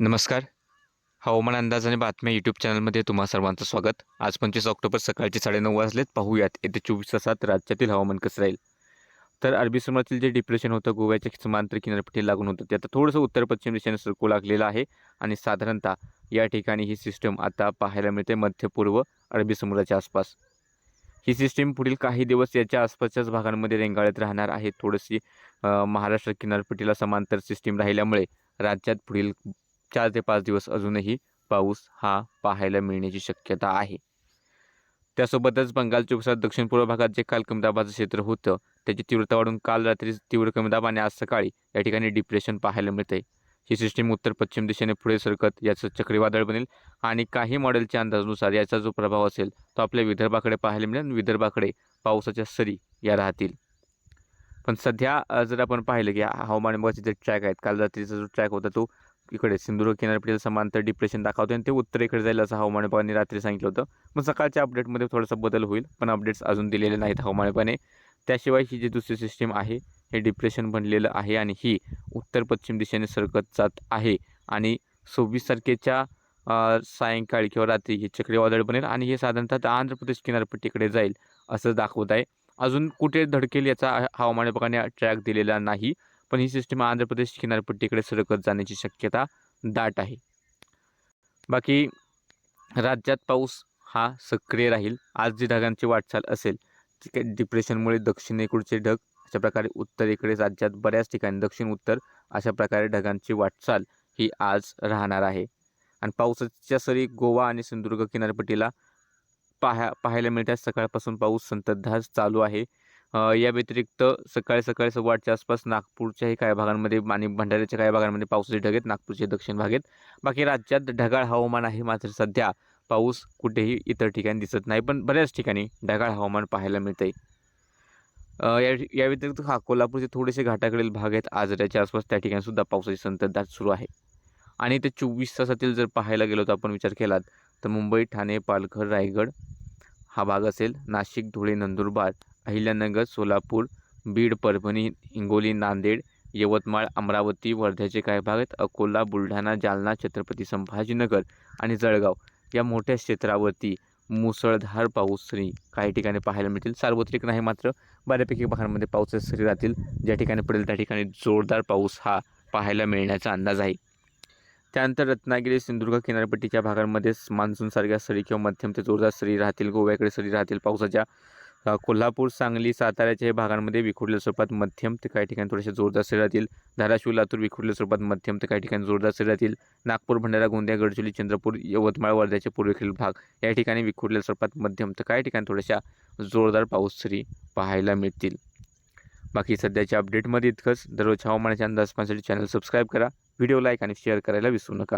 नमस्कार. हवामान अंदाज आणि बातम्या यूट्यूब चॅनलमध्ये तुम्हा सर्वांचं स्वागत. आज पंचवीस ऑक्टोबर सकाळचे साडेनऊ वाजलेत. पाहूयात. येत्या चोवीस तासात राज्यातील हवामान कसं राहील? तर अरबी समुद्रातील जे डिप्रेशन होतं गोव्याच्या समांतर किनारपट्टी लागून होतं ते आता थोडंसं उत्तर पश्चिम दिशेने सरकू लागलेलं आहे. आणि साधारणतः या ठिकाणी ही सिस्टम आता पाहायला मिळते मध्य पूर्व अरबी समुद्राच्या आसपास. ही सिस्टीम पुढील काही दिवस याच्या आसपासच्याच भागांमध्ये रेंगाळत राहणार आहे. थोडीशी महाराष्ट्र किनारपट्टीला समांतर सिस्टीम राहिल्यामुळे राज्यात पुढील चार ते पाच दिवस अजूनही पाऊस हा पाहायला मिळण्याची शक्यता आहे. त्यासोबतच बंगालच्या उपसात दक्षिण पूर्व भागात जे काल कमी दाबाचं क्षेत्र होतं त्याची तीव्रता वाढून काल रात्री तीव्र कमी दाब आणि आज सकाळी या ठिकाणी डिप्रेशन पाहायला मिळते ही सिस्टीम उत्तर पश्चिम दिशेने पुढे सरकत याचं चक्रीवादळ बनेल आणि काही मॉडेलच्या अंदाजानुसार याचा जो प्रभाव असेल तो आपल्या विदर्भाकडे पाहायला मिळेल विदर्भाकडे पावसाच्या सरी या राहतील. पण सध्या जर आपण पाहिलं की हवामान विभागाचे जे ट्रॅक आहेत काल रात्रीचा जो ट्रॅक होता तो इकडे सिंधुदुर्ग किनारपट्टीला समांतर डिप्रेशन दाखवते आणि ते उत्तरेकडे जाईल असं हवामान विभागाने रात्री सांगितलं होतं. मग सकाळच्या अपडेटमध्ये थोडासा बदल होईल पण अपडेट्स अजून दिलेले नाहीत हवामान विभागाने. त्याशिवाय ही जी दुसरी सिस्टीम आहे हे डिप्रेशन बनलेलं आहे आणि ही उत्तर पश्चिम दिशेने सरकत जात आहे. आणि सव्वीस तारखेच्या सायंकाळी किंवा रात्री हे चक्रीवादळ बनेल आणि हे साधारणतः आंध्र प्रदेश किनारपट्टीकडे जाईल असं दाखवत आहे. अजून कुठे धडकेल याचा हवामान विभागाने ट्रॅक दिलेला नाही. पण ही सिस्टीम आंध्र प्रदेश किनारपट्टीकडे सरकत जाण्याची शक्यता दाट आहे. बाकी राज्यात पाऊस हा सक्रिय राहील. आज जी ढगांची वाटचाल असेल ती डिप्रेशनमुळे दक्षिणेकडचे ढग अशा प्रकारे उत्तरेकडे राज्यात बऱ्याच ठिकाणी दक्षिण उत्तर अशा प्रकारे ढगांची वाटचाल ही आज राहणार आहे. आणि पावसाच्या सरी गोवा आणि सिंधुदुर्ग किनारपट्टीला पाहा पाहायला मिळतात. सकाळपासून पाऊस संततधार चालू आहे. या व्यतिरिक्त सकाळी सकाळी सव्वाआठच्या आसपास नागपूरच्याही काही भागांमध्ये आणि भंडाऱ्याच्या काही भागांमध्ये पावसाचे ढग आहेत दक्षिण भागेत बाकी राज्यात ढगाळ हवामान आहे मात्र सध्या पाऊस कुठेही इतर ठिकाणी दिसत नाही पण बऱ्याच ठिकाणी ढगाळ हवामान पाहायला मिळतं आहे या या व्यतिरिक्त हा कोल्हापूरचे थोडेसे घाटाकडील भाग आहेत. आजऱ्याच्या आसपास त्या ठिकाणी सुद्धा पावसाची संततधार सुरू आहे. आणि ते चोवीस तासातील जर पाहायला गेलो तर आपण विचार केलात तर मुंबई ठाणे पालघर रायगड हा भाग असेल. नाशिक धुळे नंदुरबार अहिल्यानगर सोलापूर बीड परभणी हिंगोली नांदेड यवतमाळ अमरावती वर्ध्याचे काही भाग आहेत. अकोला बुलढाणा जालना छत्रपती संभाजीनगर आणि जळगाव या मोठ्या क्षेत्रावरती मुसळधार पाऊस सरी काही ठिकाणी पाहायला मिळतील. सार्वत्रिक नाही मात्र बऱ्यापैकी भागांमध्ये पावसाचे सरी राहतील. ज्या ठिकाणी पडेल त्या ठिकाणी जोरदार पाऊस हा पाहायला मिळण्याचा अंदाज आहे. त्यानंतर रत्नागिरी सिंधुदुर्ग किनारपट्टीच्या भागांमध्ये मान्सूनसारख्या सरी किंवा मध्यम ते जोरदार सरी राहतील. गोव्याकडे सरी राहतील. पावसाच्या कोल्हापूर सांगली साताऱ्याच्या भागांमध्ये विखुरलेल्या स्वरूपात मध्यम ते काही ठिकाणी थोडेसे जोरदार सरी राहतील. धाराशिव लातूर विखुरलेल्या स्वरूपात मध्यम ते काही ठिकाणी जोरदार सरी राहतील. नागपूर भंडारा गोंदिया गडचिरोली चंद्रपूर यवतमाळ वर्ध्याचे पूर्वेकडील भाग या ठिकाणी विखुरलेल्या स्वरूपात मध्यम तर काही ठिकाणी थोड्याशा जोरदार पाऊस सरी पाहायला मिळतील. बाकी सध्याच्या अपडेटमध्ये इतकंच. दररोज हवामानाच्या अंदाज पाहण्यासाठी चॅनल सबस्क्राईब करा. व्हिडिओ लाईक आणि शेअर करायला विसरू नका.